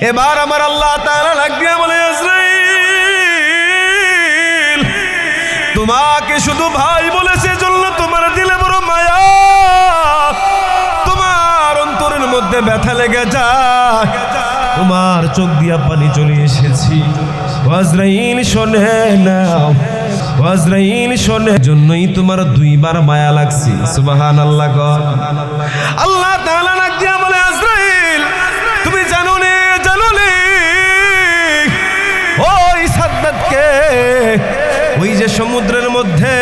এবার আমার আল্লাহ তাআলা লাগিয়ে বলে তোমাকে শুধু ভাই বলেছে জন্য তোমার দিলে বড় মায়া। তোমার অন্তরের মধ্যে ব্যথা লেগে যায়। তোমার চোখ দিয়া পানি চলে এসেছি। ওয়াজরাইল শোনে নাও। ওয়াজরাইল শোনে। জন্যই তোমার দুইবার মায়া লাগছে। সুবাহান আল্লাহ আল্লাহ তাআলা ওই যে সমুদ্রের মধ্যে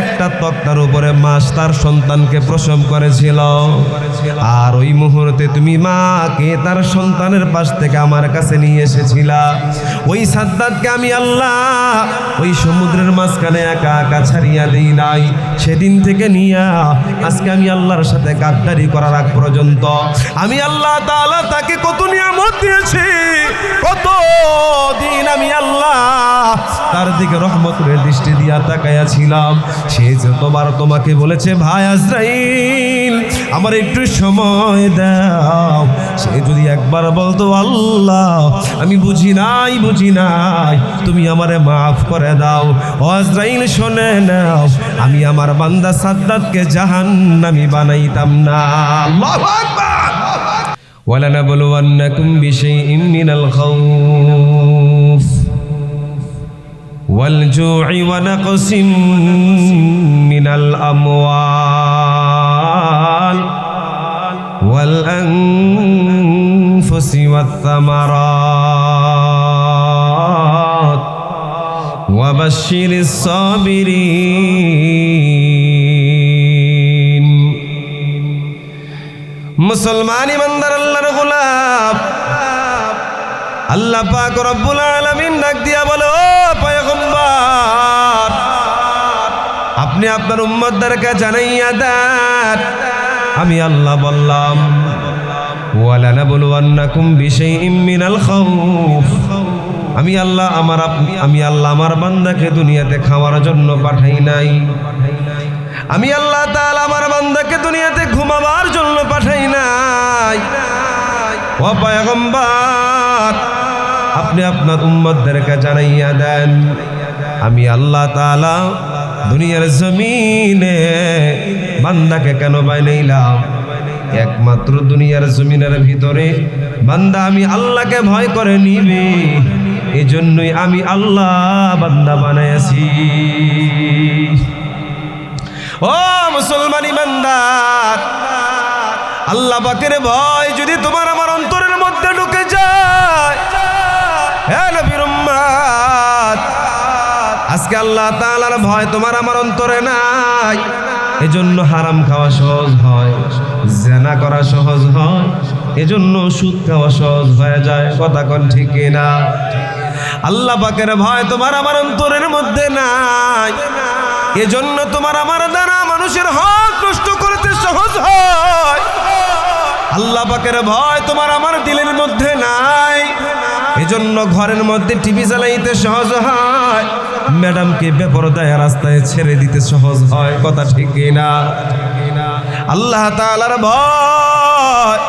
একটা তক্তার উপরে মাছ তার সন্তানকে প্রসব করেছিল। আর ওই মুহূর্তে তুমি মাকে তার সন্তানের পাশ থেকে আমার কাছে নিয়ে এসেছিলা। ওই সাদ্দাতকে আমি আল্লাহ ওই সমুদ্রের মাঝখানে একা একা ছাড়িয়া দিই নাই। সেদিন থেকে নিয়া আজকে আমি আল্লাহর সাথে গাদ্দারি করার আগ পর্যন্ত। আমি আল্লাহ তাআলা তাকে কত নিয়ামত দিয়েছি, কত দিন আমি আল্লাহ তার দিকে রহমতের দৃষ্টি দিয়া তাকাইয়া ছিলাম সে যতবার তোমাকে বলেছে ভাই আজরাইল আমার একটু সময় দাও সে যদি একবার বলতো আল্লাহ আমি বুঝি নাই বুঝি নাই তুমি আমারে মাফ করে দাও ও আজরাইল শোনে নাও আমি আমার বান্দা সাদ্দাতকে জাহান্নামী বানাইতাম না আল্লাহু আকবার ولنبلونكم بشيء من الخوف والجوع ونقص من الأموال والأنفس والثمرات. وبشر الصابرين. مسلمان در الله আল্লাহ পাক রব্বুল আলামিন ডাক দিয়া বলে পয়গম্বর, আপনি আপনার উম্মতদেরকে জানাইয়া দেন। আমি আল্লাহ বললাম আমি আল্লাহ আমার আমি আল্লাহ আমার বান্দাকে দুনিয়াতে খাওয়ার জন্য পাঠাই নাই। আমি আল্লাহ আমার বান্দাকে দুনিয়াতে ঘুমাবার জন্য পাঠাই নাই। ও আপনি আপনার উম্মতদেরকে জানাইয়া দেন। আমি আল্লাহ তাআলা দুনিয়ার জমিনে বান্দাকে কেন বানাইলাম? একমাত্র দুনিয়ার জমিনের ভিতরে বান্দা আমি আল্লাহকে ভয় করে নিবে। এজন্যই আমি আল্লাহ বান্দা বানাইছি ও মুসলমানি বান্দা, আল্লাহ পাকের ভয় যদি তোমার আমার অন্তরের মধ্যে ঢুকে হে নবীর উম্মত, আজকে আল্লাহ তাআলার ভয় তোমার আমার অন্তরে নাই। এজন্য হারাম খাওয়া সহজ হয়, জেনা করা সহজ হয়, এজন্য সুদ খাওয়া সহজ হয়ে যায়, কথা কোন ঠিক না আল্লাহ পাকের ভয় তোমার আমার অন্তরের মধ্যে নাই। এজন্য তোমার আমার দ্বারা মানুষের হক নষ্ট করতে সহজ হয়। আল্লাহ পাকের ভয় তোমার আমার দিলের মধ্যে নাই। এজন্য ঘরের মধ্যে টিভি চালাইতে সহজ হয়। ম্যাডামকে বেপরদায় রাস্তায় ছেড়ে দিতে সহজ হয়। কথা ঠিক না আল্লাহ তাআলার ভয়।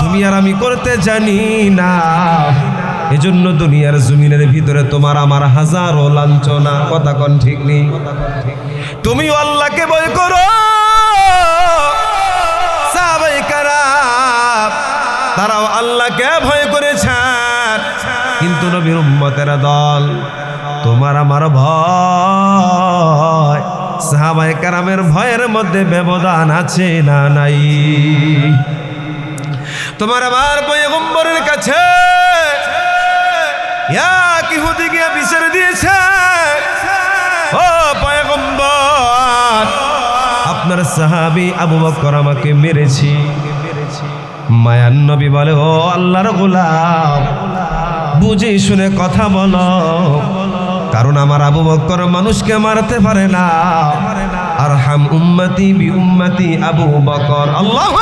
তুমি আর আমি করতে জানি না। এজন্য দুনিয়ার জমিনের ভিতরে তোমার আমার হাজারো লাঞ্ছনা। কথা কন ঠিক নেই তুমি আল্লাহকে ভয় করো। তারাও আল্লাহকে ভয় করেছেন কিন্তু নবীর উম্মতের দল, তোমার আমার ভয়। সাহাবায়ে কারামের ভয়ের মধ্যে ব্যবধান আছে না নাই? তোমার আমার পয়গম্বরের কাছে ইহুদি গিয়ে বিচার দিয়েছে, ও পয়গম্বর, আপনার সাহাবী আবু বকর আমাকে মেরেছি। মায়ান নবী বলে, ও আল্লাহর গোলাম বুঝে শুনে কথা বলো। কারণ আমার আবু বকর মানুষকে মারতে পারে না। আর হাম উম্মতি বি উম্মতি আবু বকর। আল্লাহ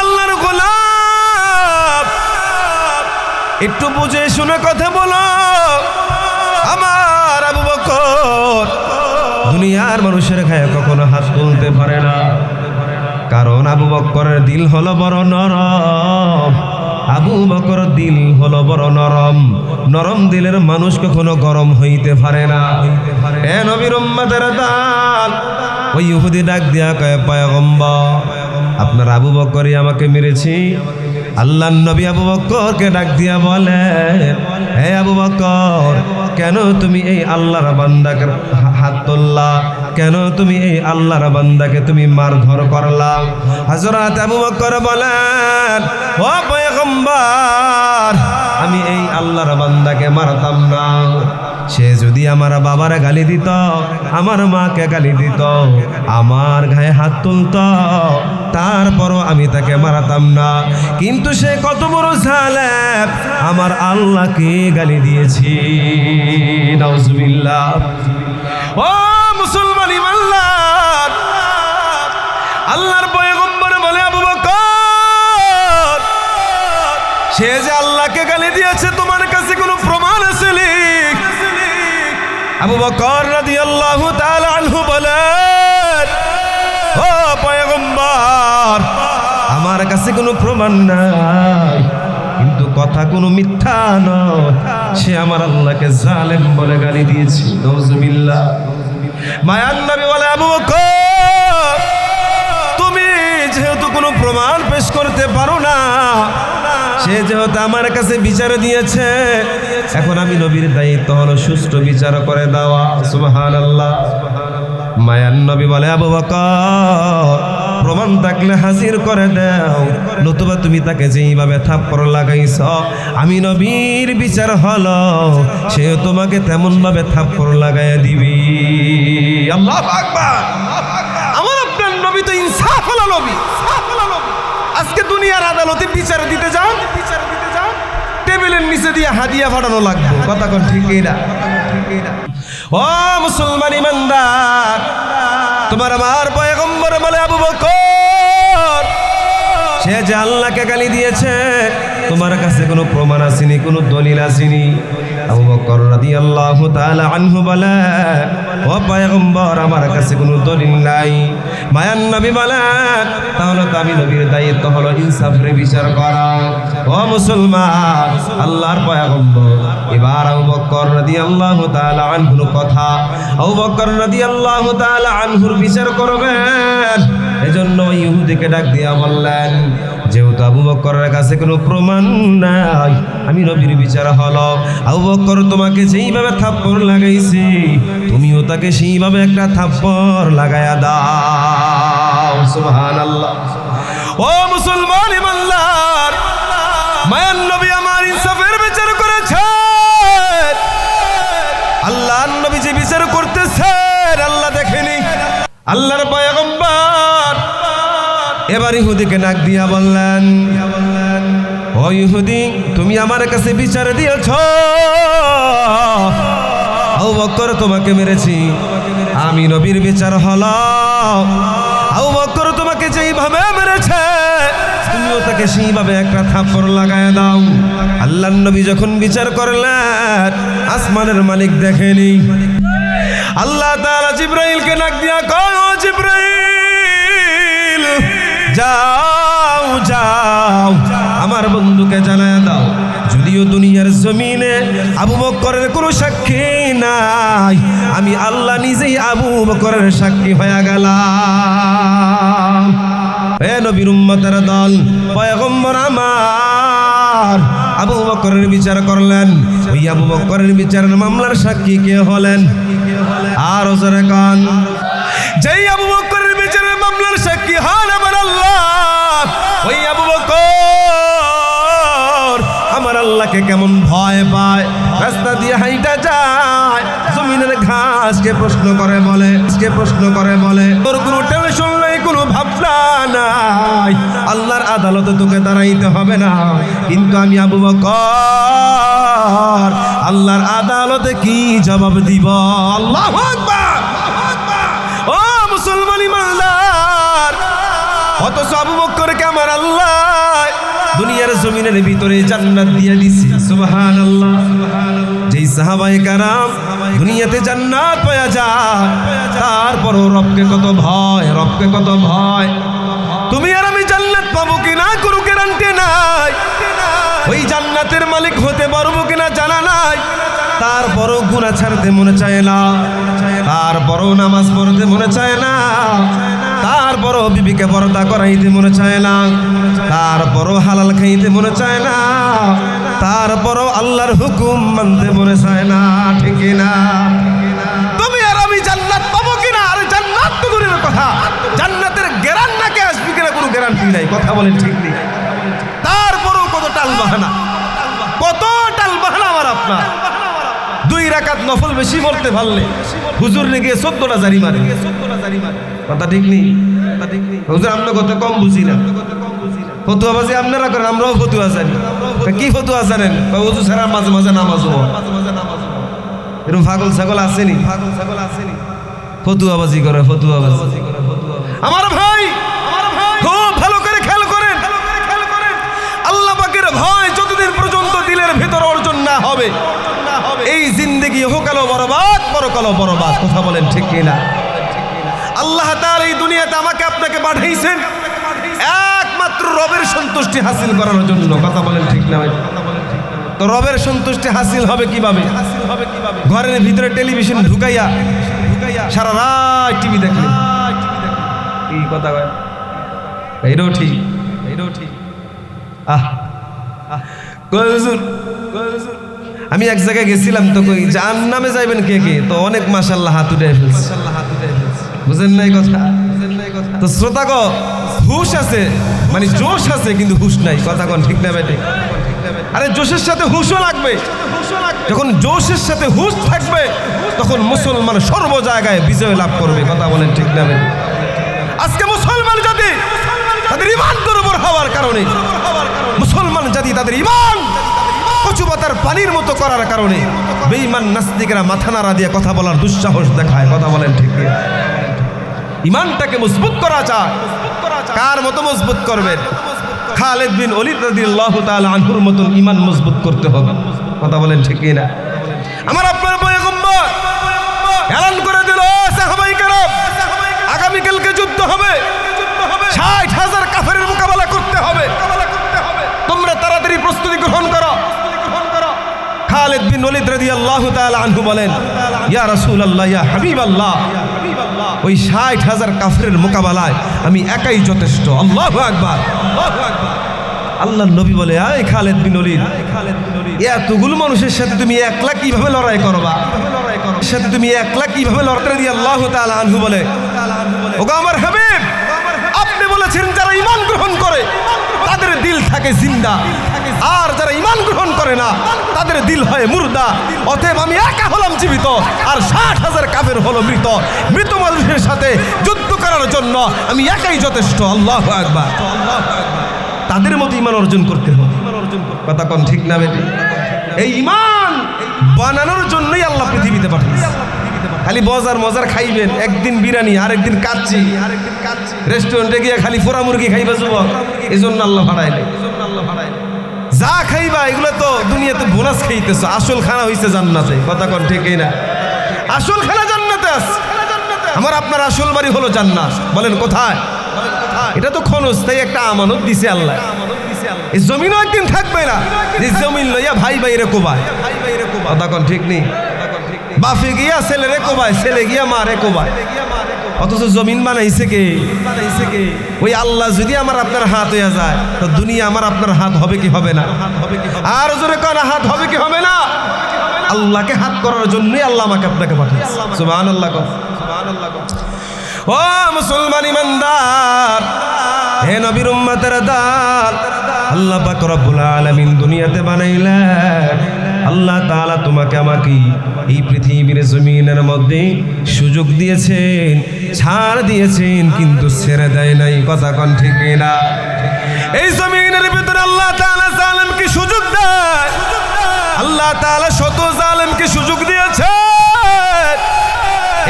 আল্লাহর গোলাম একটু বুঝে শুনে কথা বলো। আমার আবু বকর দুনিয়ার মানুষের গায়ে কখনো হাত তুলতে পারে না। কারণ আবু বক্করের দিল হলো বড় নরম। আবু বকর দিল হলো বড় নরম। নরম দিলের মানুষ কখনো গরম হইতে পারে না। এ নবীর দাল ওই ইহুদি ডাক দিয়া কয়, পয়গম্বর, আপনার আবু বকরই আমাকে মেরেছি। আল্লাহ নবী আবু বক্করকে ডাক দিয়া বলে, হে আবু বকর, কেন তুমি এই আল্লাহর বান্দাকে হাত তুললা? কেন তুমি এই আল্লাহর বান্দাকে তুমি মারধর করলা? হযরত আবু বকর বলেন, ও পয়গম্বর, আমি এই আল্লাহর বান্দাকে মারতাম না। সে যদি আমার বাবার গালি দিত, আমার মাকে গালি দিত, আমার গায়ে হাত তুলত, তারপরও আমি তাকে মারাতাম না। কিন্তু সে কত বড় জালেম, আমার আল্লাহকে গালি দিয়েছি। নাউজুবিল্লাহ। ও মুসলমান ইমানদার আল্লাহর পয়গম্বর বলে আবু বকর, সে যে আল্লাহকে গালি দিয়েছে, তোমার কাছে কোনো প্রমাণ আছে আবু বকর রাদিয়াল্লাহু তাআলা আনহু বলেন, ও পয়গম্বর, আমার কাছে কোনো প্রমাণ নাই, কিন্তু কথা কোনো মিথ্যা নয়। সে আমার আল্লাহকে জালেম বলে গালি দিয়েছে। নজুবিল্লাহ মায়ান বলে, আবু তুমি যেহেতু কোনো প্রমাণ পেশ করতে পারো না, সে যেহেতু আমার কাছে বিচার দিয়েছে, এখন আমি নবীর দায়িত্ব হলো সুষ্ঠু বিচার করে দেওয়া। সুবাহ আল্লাহ মায়ান নবী বলে, আবু বকর প্রমাণ থাকলে হাজির করে দাও। নতুবা তুমি তাকে যেইভাবে থাপ্পড় লাগাইছ, আমি নবীর বিচার হল সে তোমাকে তেমন ভাবে থাপ্পড় লাগাইয়া দিবি। আল্লাহ আমার আপনার নবী তো ইনসাফ হলো নবী। আজকে দুনিয়ার আদালতে বিচার দিতে যাও বিচার দিতে যাও টেবিলের নিচে দিয়ে হাদিয়া ফাটানো লাগবে। কথা কোন ঠিকই না ও মুসলমান ইমানদার তোমার আমার পয়গম্বর বলে আবু বকর। সে যে আল্লাহকে গালি দিয়েছে, তোমার কাছে কোনো প্রমাণ আসেনি, কোনো দলিল আসেনি। আবু বকর রাদিয়াল্লাহু তাআলা আনহু বলে, ও পয়গম্বর, আমার কাছে কোনো দলিল নাই। মায়ান বলে, তাহলে আমি নবীর দায়িত্ব হলো ইনসাফের বিচার করা। ও মুসলমান, আল্লাহর পয়গম্বর, এবার আবু বকর রাদিয়াল্লাহু তাআলা আনহুর কথা, আবু বকর রাদিয়াল্লাহু তাআলা আনহুর বিচার করবেন। এজন্য ইহুদিকে ডাক দিয়া বললেন আবু বক্করের কাছে কোনো প্রমাণ নাই। আমি নবীর বিচার হলো। আবু বক্কর তোমাকে যেইভাবে থাপ্পড় লাগাইছি, তুমিও তাকে সেইভাবে একটা থাপ্পড় লাগায়া দাও। সুবহানাল্লাহ। ও মুসলমান ইমানদার মায়ান নবী আমার ইনসাফের বিচার করেছে। আল্লাহ নবী যে বিচার করতেছেন, আল্লাহ দেখেনি। আল্লাহর পয়গম্বর এবার ইহুদিকে নাক দিয়া বললেন, ও ইহুদি, তুমি আমার কাছে বিচার দিয়েছ। আবু বকর তোমাকে মেরেছি। আমি নবীর বিচার হলো আউ বকর তোমাকে যেইভাবে মেরেছে, তুমিও তাকে সেইভাবে একটা থাপ্পড় লাগায় দাও। আল্লাহ নবী যখন বিচার করলেন, আসমানের মালিক দেখেনি। আল্লাহ তাআলা জিব্রাইলকে নাক দিয়া কয়, ও জিব্রাইল! যাও যাও, আমার বন্ধুকে জানায় দাও। যদিও দুনিয়ার জমিনে আবু বকরের কোনো সাক্ষী নাই, আমি আল্লাহ নিজেই আবু বকরের সাক্ষী হয়ে গেলাম। এ নবীর উম্মতের দল, পয়গম্বর আমার, আবু বকরের বিচার করলেন। ওই আবু বকরের বিচারের মামলার সাক্ষী কে হলেন? আর ওজরে কান। যেই আবু আল্লাহকে কেমন ভয় পায়? রাস্তা দিয়ে হাইটা যায় জমিনের ঘাসকে প্রশ্ন করে বলে কে প্রশ্ন করে বলে। তোর কোনো টেনশন নাই কোনো ভাবনা নাই। আল্লাহর আদালতে তোকে দাঁড়াইতে হবে না। কিন্তু আমি আবু বকর আল্লাহর আদালতে কি জবাব দিব? আল্লাহ ও মুসলমান ইমানদার! অথচ আবু আল্লাহ দুনিয়ার জমিনের ভিতরে জান্নাত দিয়ে দিছি। সুবহানাল্লাহ। যেই সাহাবায়ে কারাম দুনিয়াতে জান্নাত পাওয়া যায়, তারপরও রবকে কত ভয়, রবকে কত ভয়। তুমি আর আমি জান্নাত পাবো কিনা কোনো গ্যারান্টি নাই। ওই জান্নাতের মালিক হতে পারব কিনা জানা নাই। তারপরও গুণা ছাড়তে মনে চায় না, তারপরও নামাজ পড়তে মনে চায় না। তারপরও বিবিকে পর্দা করাইতে মনে চায় না। তারপরও হালাল খাইতে মনে চায় না। তারপরও আল্লাহর হুকুম মানতে মনে চায় না, ঠিক না। তুমি আর আমি জান্নাত পাবো কিনা? আর জান্নাত তো দূরের কথা। জান্নাতের গ্যারান নাকে আসবি কিনা কোনো গ্যারান্টি নাই, কথা বলেন ঠিক নেই। তারপরও কত টাল বাহানা কত টাল বাহানা আমার আপনার। রাকাত নফল বেশি বলতে পারলে হুজুর গিয়ে চোদ্দটা জারি মারে। কথা ঠিক নেই? হুজুর আমরা কত কম বুঝি না আপনারা করেন, আমরাও কি মাঝে মাঝে নামাজ ফাগল ছাগল ফাগল ছাগল করে আমার ভাই, খুব ভালো করে খেয়াল করেন। আল্লাহ ভয় যতদিন পর্যন্ত দিলের ভিতর অর্জন না হবে এই জিন্দগি হোকালো বরবাদ পরকালো বরবাদ, কথা বলেন ঠিক কিনা? আল্লাহ তাআলা এই দুনিয়াতে আমাকে আপনাকে পাঠাইছেন একমাত্র রবের সন্তুষ্টি হাসিল করানোর জন্য, কথা বলেন ঠিক না ভাই? তো রবের সন্তুষ্টি হাসিল হবে কীভাবে? ঘরের ভিতরে টেলিভিশন ঢুকাইয়া সারা রাত টিভি দেখলে এই কথা কয়। এইটাও ঠিক এইটাও ঠিক। আহ কই হুজুর? আমি এক জায়গায় গেছিলাম তো কই জান নামে যাইবেন কে কে? তো অনেক মাসাল্লাহ হাত উঠে ফেলছে। বুঝেন নাই কথা? তো শ্রোতাগ হুশ আছে মানে জোশ আছে কিন্তু হুশ নাই। কথা কন ঠিক না বেটে আরে জোশের সাথে হুশও লাগবে। যখন জোশের সাথে হুশ থাকবে তখন মুসলমান সর্ব জায়গায় বিজয় লাভ করবে। কথা বলেন ঠিক না বেটে আজকে মুসলমান জাতি তাদের ইমান দুর্বল হওয়ার কারণে মুসলমান জাতি তাদের ইমান কচু পাতার পানির মতো করার কারণে বেঈমান নাস্তিকরা মাথা নাড়া দিয়ে কথা বলার দুঃসাহস দেখায়। কথা বলেন ঠিক ইমানটাকে মজবুত করা চায় কার মতো মজবুত করবেন? খালেদ বিন অলিদ রাদিয়াল্লাহু তাআলা আনহুর মতন ইমান মজবুত করতে হবে। কথা বলেন ঠিক না আমার আপনার পয়গম্বর এলান করে দিল সাহাবাই কারাম, আগামীকালকে যুদ্ধ হবে। ষাট হাজার কাফেরের মোকাবেলা করতে হবে। তোমরা তাড়াতাড়ি প্রস্তুতি গ্রহণ করো। খালেদ বিন ওলিদ রাদিয়াল্লাহু তাআলা আনহু বলেন, ইয়া রসুল রাসূলুল্লাহ, ইয়া হাবিবাল্লাহ, ওই ষাট হাজার কাফেরের মোকাবেলায় আমি একাই যথেষ্ট। আল্লাহ আকবার, আল্লাহু আল্লাহ নবী বলে, আয় খালেদ বিন ওলিদ এতগুলো মানুষের সাথে তুমি একলা কীভাবে লড়াই করবা? সাথে তুমি একলা কীভাবে লড়াই দিয়ে আল্লাহ আনহু বলে, ওগো আমার হাবিব, আপনি বলেছেন যারা ইমান গ্রহণ করে, তাদের দিল থাকে জিন্দা। আর যারা ইমান গ্রহণ করে না, তাদের দিল হয় মুর্দা। অতএব আমি একা হলাম জীবিত, আর ষাট হাজার কাফের হলো মৃত। মৃত মানুষের সাথে যুদ্ধ করার জন্য আমি একাই যথেষ্ট। আল্লাহ একবার তাদের মতো ইমান অর্জন করতে হবে। কথা কন ঠিক না বেটি? এই ইমান বানানোর জন্যই আল্লাহ পৃথিবীতে পাঠিয়েছে। খালি বজার মজার খাইবেন, একদিন বিরিয়ানি, আরেকদিন কাচ্ছি রেস্টুরেন্টে গিয়ে খালি ফোরা মুরগি খাইবা যুবক। এই জন্য আল্লাহ ভাড়াইলে যা খাইবা, এগুলো তো দুনিয়াতে বোনাস খাইতেছ। আসল খানা হইছে জান্নাতে, কথা কন ঠিকই না আসল খানা জান্নাতে আছে আমার আপনার আসল বাড়ি হলো জান্নাত। বলেন কোথায়? এটা তো তাই একটা আমানত দিছে আল্লাহ। এই জমিনও একদিন থাকবে না। জমিন লইয়া ভাই ভাই রে কোবায়। কথা কন ঠিক নেই? বাপে গিয়া ছেলে রে কোবায়, ছেলে গিয়া মা রে কোবায়। অথচ জমিন বানাইছে কে? বানাইছে কে ওই আল্লাহ যদি আমার আপনার হাত হইয়া যায়, তো দুনিয়া আমার আপনার হাত হবে কি হবে না? আর জোরে কনা হাত হবে কি হবে না? আল্লাহকে হাত করার জন্যই আল্লাহ আমাকে আপনাকে পাঠিয়েছে। সুবহানাল্লাহ কও। ও মুসলমান ইমানদার, হে নবীর উম্মতের দাল আল্লাহ পাক রব্বুল আলামিন দুনিয়াতে বানাইলেন। আল্লাহ তালা তোমাকে আমাকে এই পৃথিবীর জমিনের মধ্যে সুযোগ দিয়েছেন, ছাড় দিয়েছেন, কিন্তু ছেড়ে দেয় নাই। কথা কোন ঠিক না এই জমিনের ভিতরে আল্লাহ তাআলা জালেমকে সুযোগ দেয়। আল্লাহ তাআলা শত জালেমকে সুযোগ দিয়েছে।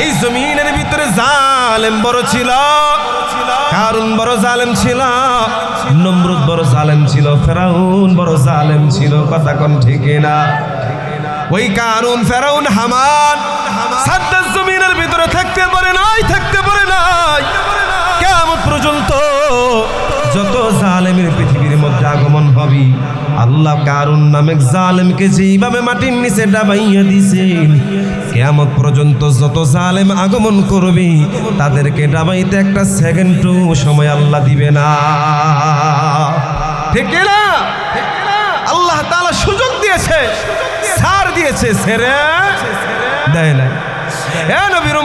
এই জমিনের ভিতরে জালেম বড় ছিল, কারুন বড় জালেম ছিল, নমরুদ বড় জালেম ছিল, ফেরাউন বড় জালেম ছিল, কথা কোন ঠিক না ওই কারুন ফেরাউন হামান জমিনের ভিতরে থাকতে পারে নাই, থাকতে পারে নাই। কেমন পর্যন্ত যত জালেমের পৃথিবীর মধ্যে আগমন হবি, আল্লাহ কারুন নামে জালেমকে যেইভাবে মাটির নিচে ডাবাইয়া দিছেন, কেয়ামত পর্যন্ত যত জালেম আগমন করবি, তাদেরকে ডাবাইতে একটা সেকেন্ডও সময় আল্লাহ দিবে না। ঠিক না আল্লাহ তাআলা সুযোগ দিয়েছে। দিয়েছে ছেড়ে। দেয় না এ নবীর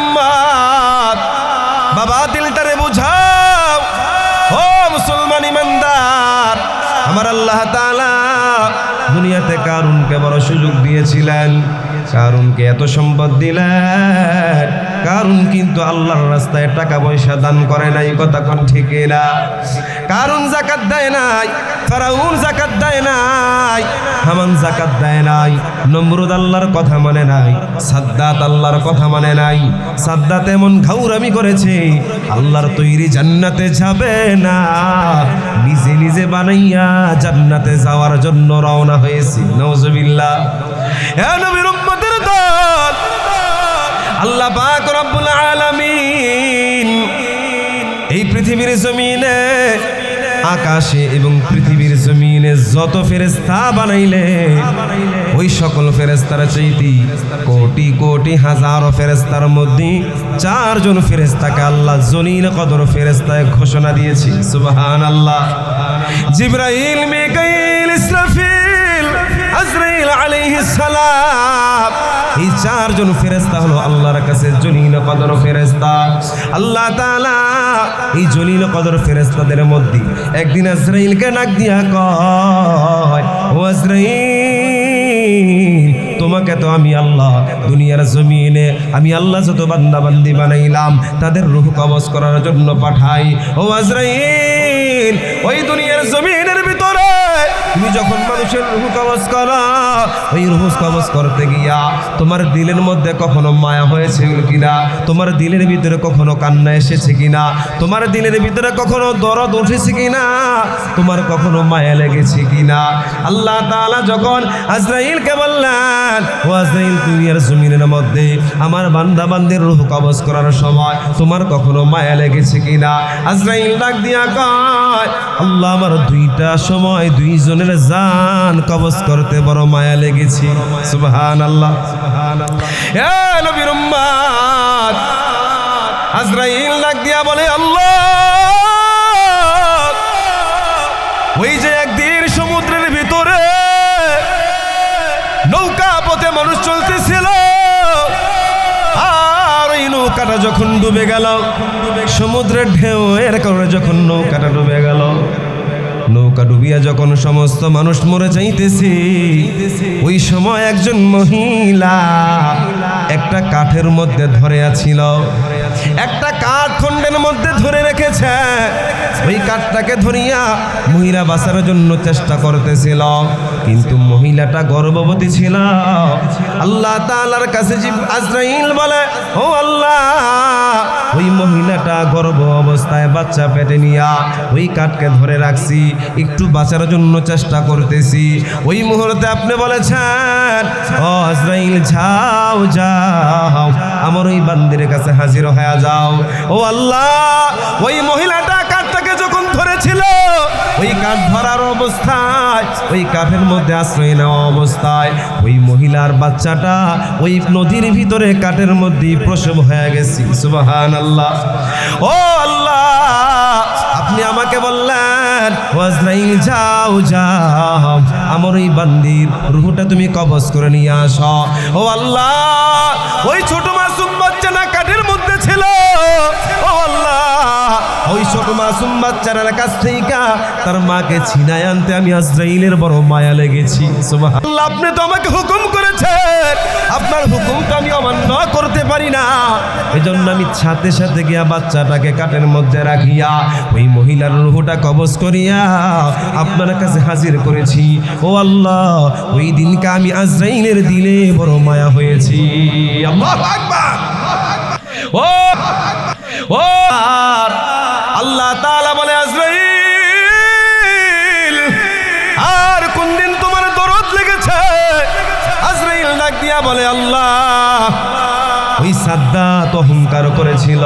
বাবা দিলটারে বুঝাও। ও মুসলমান ইমানদার, আমার আল্লাহ তাআলা দুনিয়াতে কারুনকে বড় সুযোগ দিয়েছিলেন। কারুনকে এত সম্পদ দিলেন। কারণ কিন্তু আল্লাহর রাস্তায় টাকা পয়সা দান করে নাই, কথা কোন ঠিক না কারণ জাকাত দেয় নাই। ফারাউন জাকাত দেয় নাই, হামান জাকাত দেয় নাই, নমরুদ আল্লাহর কথা মানে নাই, সাদ্দাত আল্লাহর কথা মানে নাই, সাদ্দাত এমন ঘাউরামি করেছে, আল্লাহর তৈরি জান্নাতে যাবে না, নিজে নিজে বানাইয়া জান্নাতে যাওয়ার জন্য রওনা হয়েছি, নওজুবিল্লাহ। এ নবীর উম্মতের দল, আল্লাহ পাক রব্বুল আলামিন, এই পৃথিবীর জমিনে আকাশে এবং পৃথিবীর জমিনে যত ফেরেস্তা বানাইলে, ওই সকল ফেরেস্তারা চাইতি কোটি কোটি হাজারো ফেরেস্তার মধ্যে চারজন ফেরেস্তাকে আল্লাহ জলিল কদর ফেরেস্তায় ঘোষণা দিয়েছি। সুবাহান আল্লাহ জিব্রাইল আলাইহিস এই চারজন হলো আল্লাহর কাছে জলিল কদর আল্লাহ তাআলা এই জলিল কদর মধ্যে একদিন ডাক দিয়া কয়, ও তোমাকে তো আমি আল্লাহ দুনিয়ার জমিনে, আমি আল্লাহ যত বান্দা বান্দি বানাইলাম, তাদের রূহ কবজ করার জন্য পাঠাই। ও ওই তুমি যখন মানুষের রুহু কবজ করো, ওই রুহু কবজ করতে গিয়া তোমার দিলের মধ্যে কখনো মায়া হয়েছে কিনা? তোমার দিলের ভিতরে কখনো কান্না এসেছে কিনা? তোমার দিলের ভিতরে কখনো দরদ উঠেছে কিনা? তোমার কখনো মায়া লেগেছে কিনা? আল্লাহ তাআলা যখন আজরাইলকে বললেন, ও আজরাইল দুনিয়ার জমিনের মধ্যে আমার বান্দা বান্দের রুহ কবজ করার সময় তোমার কখনো মায়া লেগেছে কিনা? আজরাইল ডাক দিয়া কয়, আল্লাহ আমার দুইটা সময় দুইজনের জান কবজ করতে বড় মায়া লেগেছে। সুবহান আল্লাহ নবীর আজরাইল ডাক দিয়া বলে, আল্লাহ, ওই যে একদিন সমুদ্রের ভিতরে নৌকা পথে মানুষ চলতেছিল নৌকাটা যখন ডুবে গেল, সমুদ্রের ঢেউ এর কারণে যখন নৌকাটা ডুবে গেল নৌকা ডুবিয়া যখন সমস্ত মানুষ মরে যাইতেছে, ওই সময় একজন মহিলা একটা কাঠের মধ্যে ধরে আছিল। একটা কাঠ খণ্ডের মধ্যে ধরে রেখেছে। ওই কাঠটাকে ধরিয়া মহিলা বাঁচার জন্য চেষ্টা করতেছিল। কিন্তু মহিলাটা গর্ভবতী ছিল। আল্লাহ তাআলার কাছে আজরাইল বলে, ও আল্লাহ ওই মহিলাটা গর্ব অবস্থায় বাচ্চা পেটে নিয়া ওই কাঠকে ধরে রাখছি, একটু বাঁচার জন্য চেষ্টা করতেছি। ওই মুহূর্তে আপনি বলেছেন অজরাইল যাও যাও, আমার ওই বান্দির কাছে হাজির হয়ে যাও। ও আল্লাহ, ওই মহিলাটা কাঠ ধরার অবস্থায়, ওই কাঠের মধ্যে আশ্রয় নেওয়া অবস্থায়, ওই মহিলার বাচ্চাটা ওই নদীর ভিতরে কাঠের মধ্যে প্রসব হয়ে গেছে। সুবাহান আল্লাহ ও আল্লাহ, আপনি আমাকে বললেন, ওয়াজরাইল যাও যাও। আমার ওই বান্দির রুহটা তুমি কবজ করে নিয়ে আসো। ও আল্লাহ, ওই ছোট মাসুম বাচ্চা না কাঠের মধ্যে ছিল? ওই ছোট মাসুম বাচ্চার কাছ থেকে তার মাকে ছিনায় আনতে আমি আজরাইলের বড় মায়া লেগেছি। আপনি তো আমাকে হুকুম করেছেন। আপনার হুকুম তো আমি অমান্য করতে পারি না। এজন্য আমি সাথে সাথে গিয়া বাচ্চাটাকে কাঠের মধ্যে রাখিয়া ওই মহিলার রুহটা কবজ করিয়া আপনার কাছে হাজির করেছি। ও আল্লাহ, ওই দিনকে আমি আজরাইলের দিলে বড় মায়া হয়েছি। আল্লাহু আকবার। ও ও, আর আল্লাহ তাআলা বলে, আজরাইল, আর কোন দিন তোমার দরদ লেগেছে? আজরাইল ডাক দিয়া বলে, আল্লাহ, ওই অহংকার করেছিল।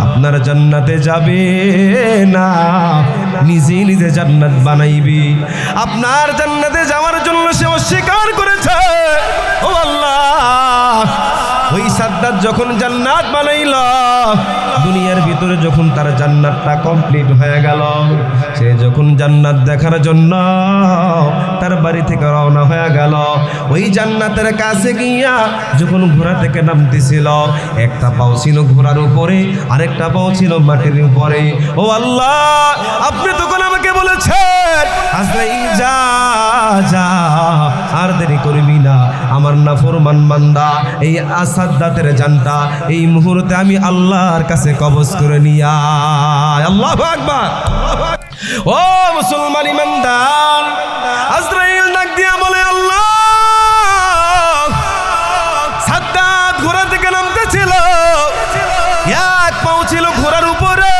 আপনার জান্নাতে যাবে না। নিজে নিজে জান্নাত বানাইবি। আপনার জান্নাতে যাওয়ার জন্য সে অস্বীকার করেছে। ও আল্লাহ সাদ্দাত যখন জান্নাত বানাইল, দুনিয়ার ভিতরে যখন তার জান্নাতটা কমপ্লিট হয়ে গেল, সে যখন জান্নাত দেখার জন্য তার বাড়ি থেকে রওনা হয়ে গেল। ওই জান্নাতের কাছে গিয়া যখন ঘোড়া থেকে নামতেছিল, একটা পাও ছিল ঘোড়ার উপরে, আরেকটা পাও ছিল মাটির উপরে। ও আল্লাহ, আপনি তখন আমাকে বলেছেন আর দেরি করবি না আমার না ফরমান মান্দা এই আসাদ্দাতের জানটা এই মুহূর্তে আমি আল্লাহর কাছে কবজ করে নিয়া। আল্লাহ আকবার ও মুসলমান ইমানদার, আজরাইল ডাক দিয়া বলে, আল্লাহ সাদ্দাত ঘোড়া থেকে নামতেছিল। এক পাও ছিল ঘোড়ার উপরে,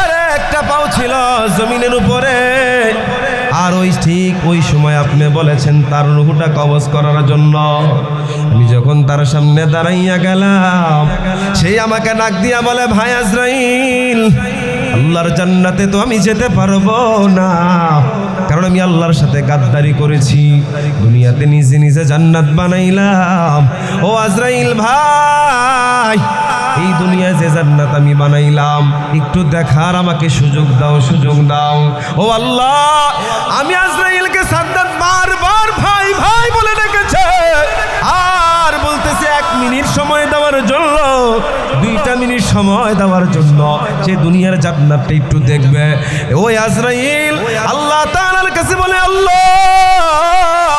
আর একটা পাও ছিল জমিনের উপরে। ওই ঠিক ওই সময় আপনি বলেছেন তার রুহুটা কবজ করার জন্য। আমি যখন তার সামনে দাঁড়াইয়া গেলাম সেই আমাকে ডাক দিয়া বলে, ভাই আজরাইল আল্লাহর জান্নাতে তো আমি যেতে পারব না। কারণ আমি আল্লাহর সাথে গাদ্দারি করেছি। দুনিয়াতে নিজে নিজে জান্নাত বানাইলাম। ও আজরাইল ভাই, এই দুনিয়ায় যে জান্নাত আমি বানাইলাম, একটু দেখার আমাকে সুযোগ দাও সুযোগ দাও। ও আল্লাহ, আমি আজরাইলকে সাদ্দাত বারবার ভাই ভাই বলে ডেকেছে। আর বলতেছে, এক মিনিট সময় দেওয়ার জন্য মিনিট সময় দেওয়ার জন্য সে দুনিয়ার জান্নাতটা একটু দেখবে। ওই আজরাইল আল্লাহ তাআলার কাছে বলে, আল্লাহ,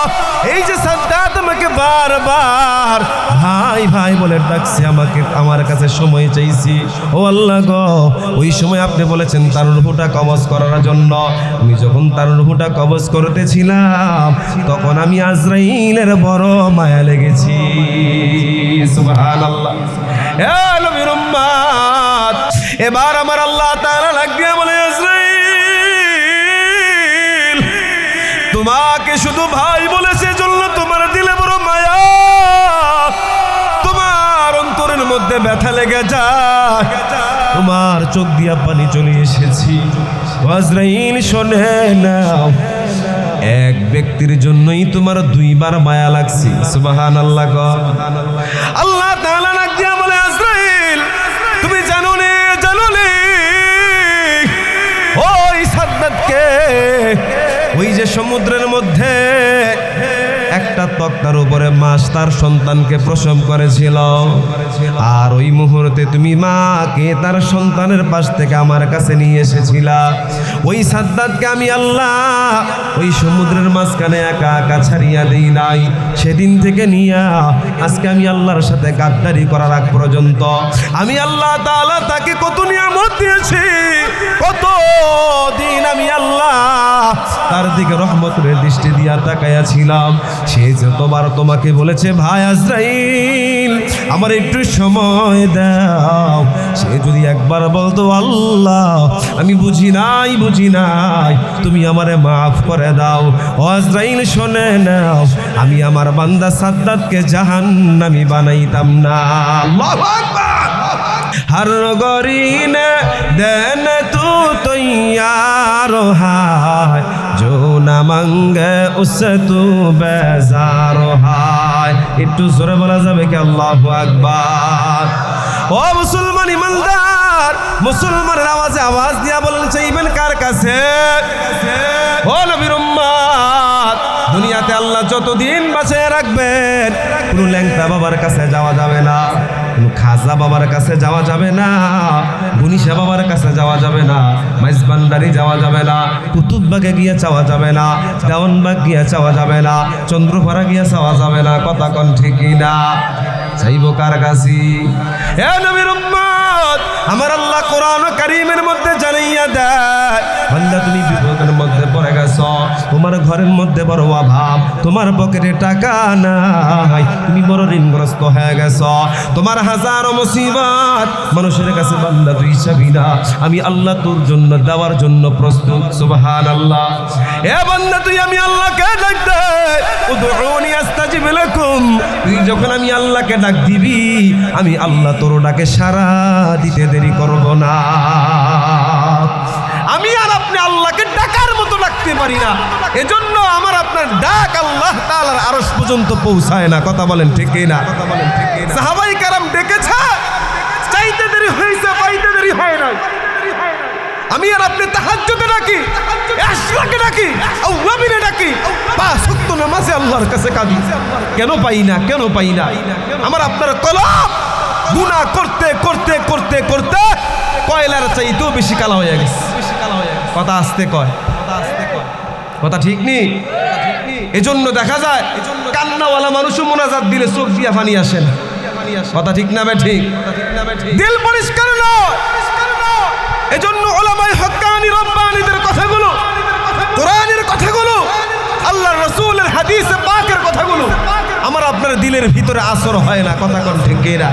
এই যে সাদ্দাত আমাকে বারবার ভাই ভাই বলে ডাকছে আমাকে, আমার কাছে সময় চাইছি। ও আল্লাহ গো, ওই সময় আপনি বলেছেন তার রুহুটা কবজ করার জন্য। আমি যখন তার রুহুটা কবজ করতেছিলাম, তখন আমি আজরাইলের বড় মায়া লেগেছি। সুবহানাল্লাহ। এবার আমার আল্লাহ তাআলা লাগিয়ে বলে আজরাইল তোমাকে শুধু ভাই বলেছে জন্য তোমার দিলে বড় মায়া। তোমার অন্তরের মধ্যে ব্যথা লেগে যায়। তোমার চোখ দিয়া পানি চলে এসেছি। ওয়াজরাইল শোনে নাও। এক ব্যক্তির জন্যই তোমার দুইবার মায়া লাগছে। সুবাহান আল্লাহ আল্লাহ ডাক দিয়া বলে ওই যে সমুদ্রের মধ্যে একটা তক্তার উপরে মাছ তার সন্তানকে প্রসব করেছিল। আর ওই মুহূর্তে তুমি মাকে তার সন্তানের পাশ থেকে আমার কাছে নিয়ে এসেছিলা। ওই সাদ্দাতকে আমি আল্লাহ ওই সমুদ্রের মাঝখানে একা একা ছাড়িয়া দিই নাই। সেদিন থেকে নিয়া আজকে আমি আল্লাহর সাথে গাদ্দারি করার আগ পর্যন্ত। আমি আল্লাহ তাআলা তাকে কত নিয়ামত দিয়েছি। কত দিন আমি আল্লাহ তার দিকে রহমতের দৃষ্টি দিয়া তাকাইয়া ছিলাম যে যতবার তোমাকে বলেছে, ভাই আজরাইল, আমার একটু সময় দাও। সে যদি একবার বলতো, আল্লাহ, আমি বুঝি নাই বুঝি নাই, তুমি আমারে মাফ করে দাও। আজরাইল, শোনে নাও, আমি আমার বান্দা সাদ্দাতকে জাহান আমি বানাইতাম না। হর গরিনে দেন তু তৈয়ার হায়। না মাঙ্গে উসতু বেজার হায়। একটু জোরে বলা যাবে কি আল্লাহ আকবার? ও মুসলমান ইমানদার মুসলমানের আওয়াজে আওয়াজ দিয়া বলেন চাইবেন কার কাছে? ও নবীর দুনিয়াতে আল্লাহ যতদিন বাঁচিয়ে রাখবেন, কোনো ল্যাংটা বাবার কাছে যাওয়া যাবে না। খাজা বাবার কাছে যাওয়া যাবে না, গুনিশা বাবার কাছে যাওয়া যাবে না মাইজবান্ডারি যাওয়া যাবে না, কুতুববাগে গিয়ে চাওয়া যাবে না, দেওয়ানবাগ গিয়ে চাওয়া যাবে না চন্দ্রপাড়া গিয়ে চাওয়া যাবে না, কথা কন ঠিকই না। চাইব কার কাছে? নবীর আমার আল্লাহ কোরআন কারীমের মধ্যে জানাইয়া দেয়, বান্দা তুমি বিপদের মধ্যে তোমার ঘরের মধ্যে বড় অভাব, তোমার পকেটে টাকা নাই। তুমি বড় ঋণগ্রস্ত হয়ে গেছ। তোমার হাজারো মুসিবত, মানুষের কাছে বান্দা তুই চাবি না আমি আল্লাহ তোর জন্য, দেওয়ার জন্য প্রস্তুত সুবহান আল্লাহ এ বান্দা, তুই আমি আল্লাহকে ডাক দে উদউনি আস্তাজিব লাকুম। তুই যখন আমি আল্লাহকে ডাক দিবি, আমি আল্লাহ তোর ডাকে সারা দিতে দেরি করব না। আমি আর আপনি আল্লাহকে ডাকার মতো ডাকতে পারি না। এজন্য আমার আপনার ডাক আল্লাহ তাআলার আরশ পর্যন্ত পৌঁছায় না। কথা বলেন ঠিক না? কথা বলেন ঠিক না? সাহাবাই কারাম ডেকেছে। চাইতে দেরি হয়েছে, পাইতে দেরি হয় না আমি আর আপনি তাহাজ্জুদে ডাকি আশরাকে ডাকি আউয়াবিনে ডাকি বা সত্য নামাজে আল্লাহর কাছে কাঁদি। কেন পাই না, কেন পাই না? আমার আপনার কলম গুনাহ করতে করতে করতে করতে কয়লার চাইতেও বেশি কালা হয়ে গেছে। কথা আসতে কয়। কথা ঠিক নেই? এজন্য দেখা যায়, কান্নাওয়ালা মানুষও মোনাজাত দিলে চোখ দিয়া পানি আসে না। কথা ঠিক না ঠিক? দিল পরিষ্কার নয়। এজন্য ওলামাই হক্কানি রব্বানিদের কথাগুলো, কোরআনের কথাগুলো আল্লাহ রসুলের হাদিসে পাকের কথাগুলো, আমার আপনার দিলের ভিতরে আসর হয় না, কথা কোন ঠিক না